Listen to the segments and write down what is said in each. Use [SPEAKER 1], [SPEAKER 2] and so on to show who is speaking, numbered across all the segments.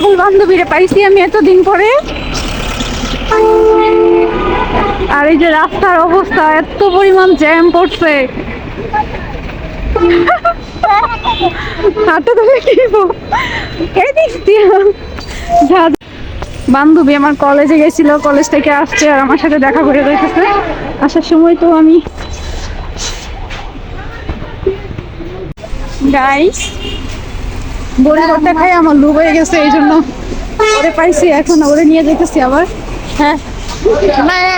[SPEAKER 1] ভুল বান্ধবীরে পাইছি আমি এতদিন পরে। আর এই যে রাস্তার অবস্থা এত পরিমাণ জ্যাম পড়ছে। হাঁটতে তো দেখিব এই দিয়ে যা যা। বান্ধবী আমার কলেজে গেছিল কলেজ থেকে আসছে আর আমার সাথে দেখা করে রেখেছে আসার সময় তো আমি গাইস বড়ি ভর্তা খাই আমার লুব হয়ে গেছে এই জন্য ওরে পাইছি এখন ওরে নিয়ে যেতেছি আবার।
[SPEAKER 2] হ্যাঁ। মানে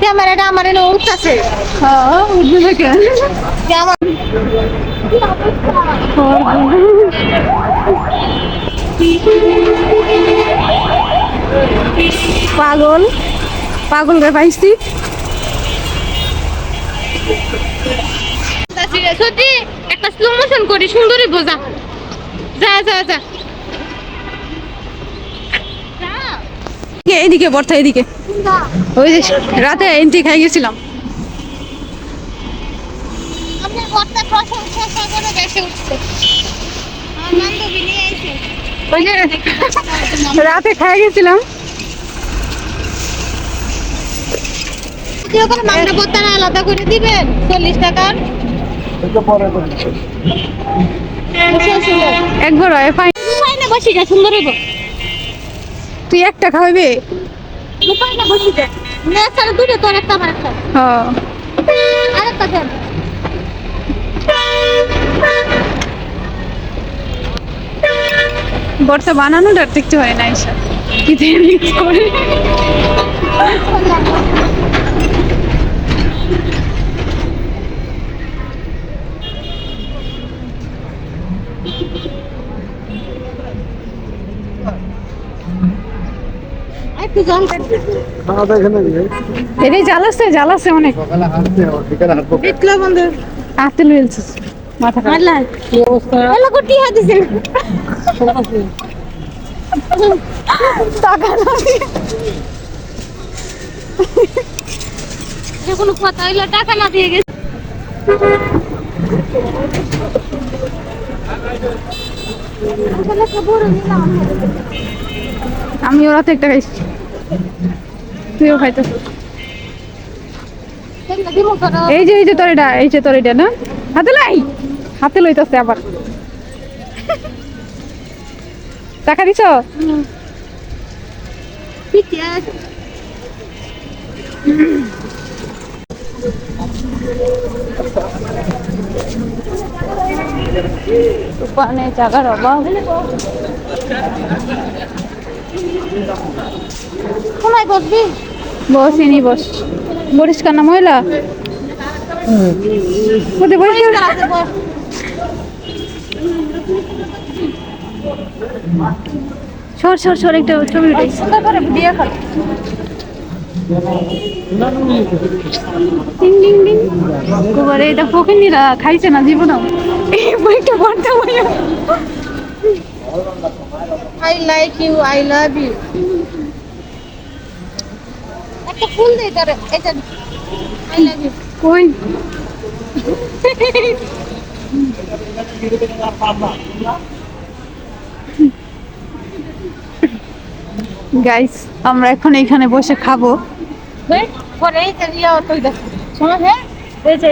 [SPEAKER 2] ক্যামেরাটা আমার এনে উঠতেছে।
[SPEAKER 1] হ্যাঁ উঠবে থেকে
[SPEAKER 2] আমার।
[SPEAKER 1] পাগল পাগল রে পাইছি।
[SPEAKER 2] একটা স্লো করি সুন্দরী বোঝা। যা যা যা।
[SPEAKER 1] এইদিকে বর্তা এইদিকে ওই যে রাতে এন্ট্রি খাই গেছিলাম। রাতে খাই গেছিলাম।
[SPEAKER 2] আলাদা করে দিবেন চল্লিশ টাকার।
[SPEAKER 1] একবার ফাইন
[SPEAKER 2] উপায় না বসি যা সুন্দর হইব।
[SPEAKER 1] তুই একটা খাওয়াবে?
[SPEAKER 2] উপায় না বসি যা। না স্যার দুটো তোর একটা আমার একটা।
[SPEAKER 1] হ্যাঁ
[SPEAKER 2] আরেকটা দেন।
[SPEAKER 1] বর্তা বানানোটা দেখতে হয় না এসব কি করে?
[SPEAKER 2] একটু জল
[SPEAKER 1] অনেক।
[SPEAKER 2] বন্ধু।
[SPEAKER 1] হাতে মাথা খারাপ।
[SPEAKER 2] আল্লাহ এলো কোটি হাদিছে
[SPEAKER 1] টাকা না
[SPEAKER 2] কোনো কথা হইল টাকা না দিয়ে গেছে।
[SPEAKER 1] আমি ওরাতে একটা খাইছি। তুইও খাইতে এই যে এই যে তোর এটা, এই যে তোর এটা, না? হাতে লাই! হাতে লইতেছে আবার। টাকা দিছ? দোকানে জায়গার অভাব।
[SPEAKER 2] কোনায় বসবি?
[SPEAKER 1] বস। এনি বস পরিষ্কার না
[SPEAKER 2] আছে
[SPEAKER 1] সর সর সর একটা ছবি উঠাই
[SPEAKER 2] সুন্দর করে বিয়ে কর।
[SPEAKER 1] ডিং ডিং ডিং। গোবরে এটা ফকিনিরা খাইছে না জীবনও? এই বইটা পড়তে বইয়া
[SPEAKER 2] I like you I love you একটা ফুল দে তারে এটা আই লাভ ইউ
[SPEAKER 1] কই গাইস আমরা এখন এখানে বসে খাব।
[SPEAKER 2] পরে এই যে ইয়া তুই দেখ। শোনো হ্যাঁ? এই যে